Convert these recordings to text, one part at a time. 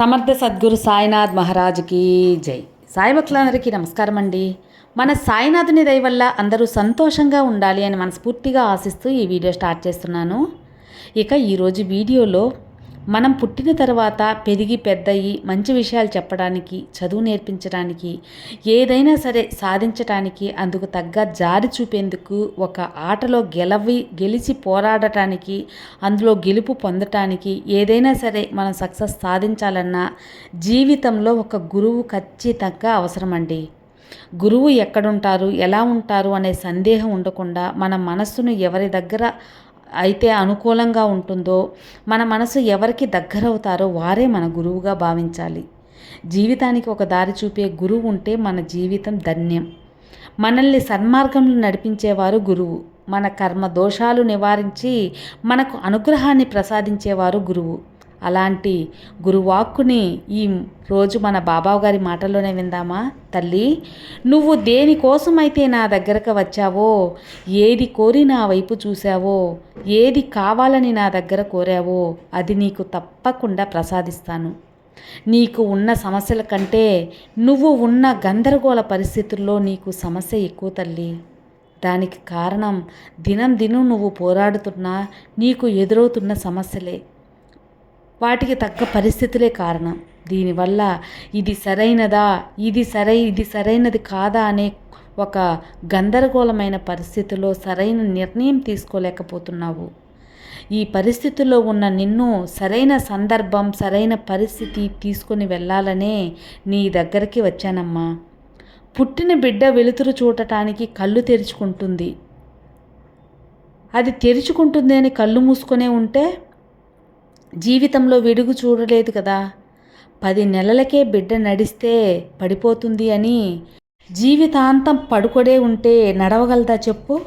సమర్థ సద్గురు సాయినాథ్ మహారాజుకి జై. సాయి భక్తులందరికీ నమస్కారం అండి. మన సాయినాథుని దయ వల్ల అందరూ సంతోషంగా ఉండాలి అని మనస్ఫూర్తిగా ఆశిస్తూ ఈ వీడియో స్టార్ట్ చేస్తున్నాను. ఇక ఈరోజు వీడియోలో మనం పుట్టిన తర్వాత పెరిగి పెద్దయి మంచి విషయాలు చెప్పడానికి చదువు నేర్పించడానికి ఏదైనా సరే సాధించడానికి అందుకు తగ్గ జారి చూపేందుకు ఒక ఆటలో గెలవి గెలిచి పోరాడటానికి అందులో గెలుపు పొందటానికి ఏదైనా సరే మనం సక్సెస్ సాధించాలన్నా జీవితంలో ఒక గురువు ఖచ్చితంగా అవసరమండి. గురువు ఎక్కడుంటారు ఎలా ఉంటారు అనే సందేహం ఉండకుండా మన మనస్సును ఎవరి దగ్గర అయితే అనుకూలంగా ఉంటుందో మన మనసు ఎవరికి దగ్గరవుతారో వారే మన గురువుగా భావించాలి. జీవితానికి ఒక దారి చూపే గురువు ఉంటే మన జీవితం ధన్యం. మనల్ని సన్మార్గంలో నడిపించేవారు గురువు. మన కర్మ దోషాలు నివారించి మనకు అనుగ్రహాన్ని ప్రసాదించేవారు గురువు. అలాంటి గురువాక్కుని ఈ రోజు మన బాబావు గారి మాటల్లోనే విందామా? తల్లి నువ్వు దేనికోసమైతే నా దగ్గరకు వచ్చావో ఏది కోరి నా వైపు చూసావో ఏది కావాలని నా దగ్గర కోరావో అది నీకు తప్పకుండా ప్రసాదిస్తాను. నీకు ఉన్న సమస్యల కంటే నువ్వు ఉన్న గందరగోళ పరిస్థితుల్లో నీకు సమస్య ఎక్కువ తల్లి. దానికి కారణం దినం దినం నువ్వు పోరాడుతున్నా నీకు ఎదురవుతున్న సమస్యలే. వాటికి తగ్గ పరిస్థితులే కారణం. దీనివల్ల ఇది సరైనదా ఇది సరై ఇది సరైనది కాదా అనే ఒక గందరగోళమైన పరిస్థితిలో సరైన నిర్ణయం తీసుకోలేకపోతున్నావు. ఈ పరిస్థితుల్లో ఉన్న నిన్ను సరైన సందర్భం సరైన పరిస్థితి తీసుకొని వెళ్ళాలనే నీ దగ్గరికి వచ్చానమ్మా. పుట్టిన బిడ్డ వెలుతురు చూడటానికి కళ్ళు తెరుచుకుంటుంది. అది తెరుచుకుంటుంది అని కళ్ళు మూసుకునే ఉంటే జీవితంలో వెలుగు చూడలేదు కదా. పది నెలలకే బిడ్డ నడిస్తే పడిపోతుంది అని జీవితాంతం పడుకొడే ఉంటే నడవగలదా చెప్పు.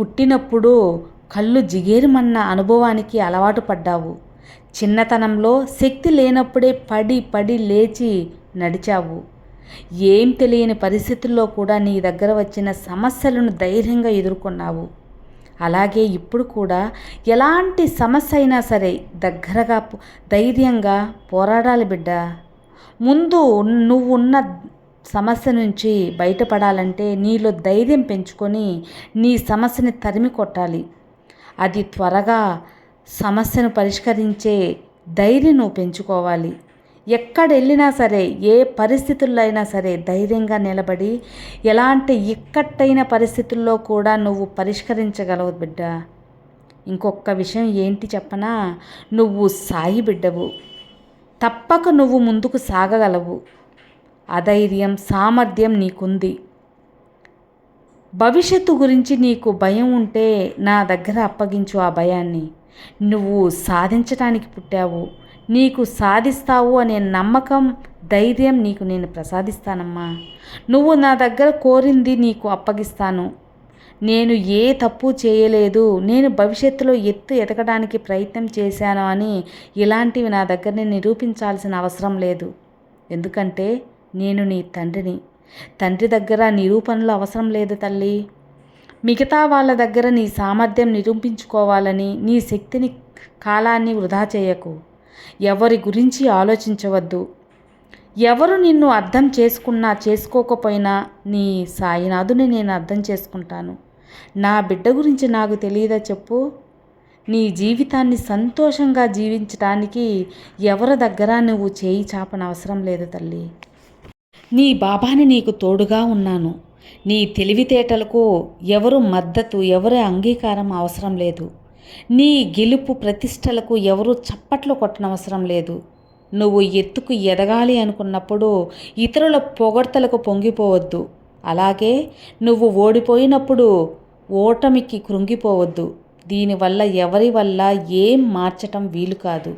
పుట్టినప్పుడు కళ్ళు జిగేరుమన్న అనుభవానికి అలవాటు పడ్డావు. చిన్నతనంలో శక్తి లేనప్పుడే పడి పడి లేచి నడిచావు. ఏం తెలియని పరిస్థితుల్లో కూడా నీ దగ్గర వచ్చిన సమస్యలను ధైర్యంగా ఎదుర్కొన్నావు. అలాగే ఇప్పుడు కూడా ఎలాంటి సమస్య అయినా సరే దగ్గరగా ధైర్యంగా పోరాడాలి బిడ్డ. ముందు నువ్వున్న సమస్య నుంచి బయటపడాలంటే నీలో ధైర్యం పెంచుకొని నీ సమస్యని తరిమి కొట్టాలి. అది త్వరగా సమస్యను పరిష్కరించే ధైర్యం నువ్వు పెంచుకోవాలి. ఎక్కడెళ్ళినా సరే ఏ పరిస్థితుల్లో అయినా సరే ధైర్యంగా నిలబడి ఎలాంటి ఇక్కట్టైన పరిస్థితుల్లో కూడా నువ్వు పరిష్కరించగలవు బిడ్డ. ఇంకొక విషయం ఏంటి చెప్పనా? నువ్వు సాయి బిడ్డవు. తప్పక నువ్వు ముందుకు సాగగలవు. అధైర్యం సామర్థ్యం నీకుంది. భవిష్యత్తు గురించి నీకు భయం ఉంటే నా దగ్గర అప్పగించు ఆ భయాన్ని. నువ్వు సాధించటానికి పుట్టావు. నీకు సాధిస్తావు అనే నమ్మకం ధైర్యం నీకు నేను ప్రసాదిస్తానమ్మా. నువ్వు నా దగ్గర కోరింది నీకు అప్పగిస్తాను. నేను ఏ తప్పు చేయలేదు నేను భవిష్యత్తులో ఎత్తు ఎదగడానికి ప్రయత్నం చేశాను అని ఇలాంటివి నా దగ్గరని నిరూపించాల్సిన అవసరం లేదు. ఎందుకంటే నేను నీ తండ్రిని. తండ్రి దగ్గర నిరూపణలు అవసరం లేదు తల్లి. మిగతా వాళ్ళ దగ్గర నీ సామర్థ్యం నిరూపించుకోవాలని నీ శక్తిని కాలాన్ని వృధా చేయకు. ఎవరి గురించి ఆలోచించవద్దు. ఎవరు నిన్ను అర్థం చేసుకున్నా చేసుకోకపోయినా నీ సాయినాథుని నేను అర్థం చేసుకుంటాను. నా బిడ్డ గురించి నాకు తెలియదా చెప్పు? నీ జీవితాన్ని సంతోషంగా జీవించడానికి ఎవరి దగ్గర నువ్వు చేయి చాపన అవసరం లేదు తల్లి. నీ బాబాని నీకు తోడుగా ఉన్నాను. నీ తెలివితేటలకు ఎవరు మద్దతు ఎవరి అంగీకారం అవసరం లేదు. నీ గెలుపు ప్రతిష్టలకు ఎవరు చప్పట్లు కొట్టనవసరం లేదు. నువ్వు ఎత్తుకు ఎదగాలి అనుకున్నప్పుడు ఇతరుల పొగడ్తలకు పొంగిపోవద్దు. అలాగే నువ్వు ఓడిపోయినప్పుడు ఓటమికి కృంగిపోవద్దు. దీనివల్ల ఎవరి వల్ల ఏం మార్చటం వీలు కాదు.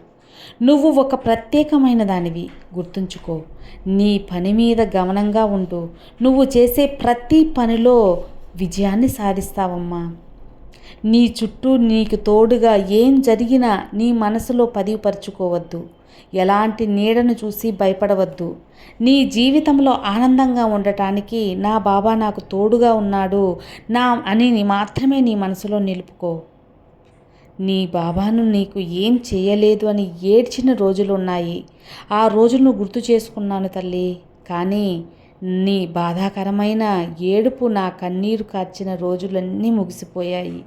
నువ్వు ఒక ప్రత్యేకమైన దానివి. గుర్తుంచుకో నీ పని మీద గమనంగా ఉంటూ నువ్వు చేసే ప్రతి పనిలో విజయాన్ని సాధిస్తావమ్మా. నీ చుట్టూ నీకు తోడుగా ఏం జరిగినా నీ మనసులో పదిపరుచుకోవద్దు. ఎలాంటి నీడను చూసి భయపడవద్దు. నీ జీవితంలో ఆనందంగా ఉండటానికి నా బాబా నాకు తోడుగా ఉన్నాడు. నా అని మాత్రమే నీ మనసులో నిలుపుకో. నీ బాబాను నీకు ఏం చేయలేదు అని ఏడ్చిన రోజులు ఉన్నాయి ఆ రోజులను గుర్తు చేసుకున్నాను తల్లి. కానీ నీ బాధాకరమైన ఏడుపు నా కన్నీరు కార్చిన రోజులన్నీ ముగిసిపోయాయి.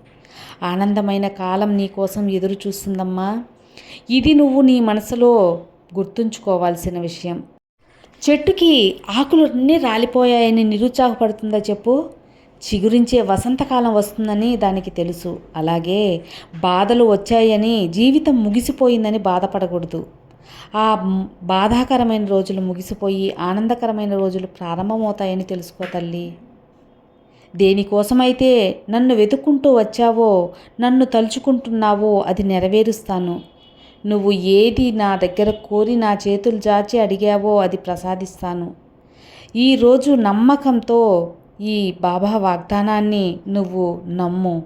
ఆనందమైన కాలం నీకోసం ఎదురు చూస్తుందమ్మా. ఇది నువ్వు నీ మనసులో గుర్తుంచుకోవాల్సిన విషయం. చెట్టుకి ఆకులన్నీ రాలిపోయాయని నిరుత్సాహపడుతుందా చెప్పు. చిగురించే వసంతకాలం వస్తుందని దానికి తెలుసు. అలాగే బాధలు వచ్చాయని జీవితం ముగిసిపోయిందని బాధపడకూడదు. ఆ బాధాకరమైన రోజులు ముగిసిపోయి ఆనందకరమైన రోజులు ప్రారంభమవుతాయని తెలుసుకో తల్లి. దేనికోసమైతే నన్ను వెతుక్కుంటూ వచ్చావో నన్ను తలుచుకుంటున్నావో అది నెరవేరుస్తాను. నువ్వు ఏది నా దగ్గర కోరి నా చేతులు జాచి అడిగావో అది ప్రసాదిస్తాను. ఈరోజు నమ్మకంతో ఈ బాబా వాగ్దానాన్ని నువ్వు నమ్ము.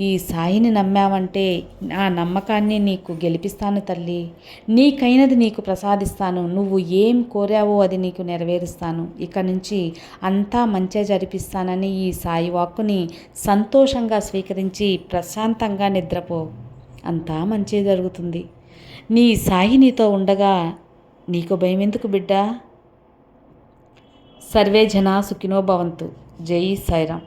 ఈ సాయిని నమ్మావంటే ఆ నమ్మకాన్ని నీకు గెలిపిస్తాను తల్లి. నీకైనది నీకు ప్రసాదిస్తాను. నువ్వు ఏం కోరావో అది నీకు నెరవేరుస్తాను. ఇక నుంచి అంతా మంచిగా జరిపిస్తానని ఈ సాయి వాక్కుని సంతోషంగా స్వీకరించి ప్రశాంతంగా నిద్రపో. అంతా మంచి జరుగుతుంది. నీ సాయి నీతో ఉండగా నీకు భయం ఎందుకు బిడ్డా? సర్వే జనా సుఖినో భవంతు. జై సాయిరామ్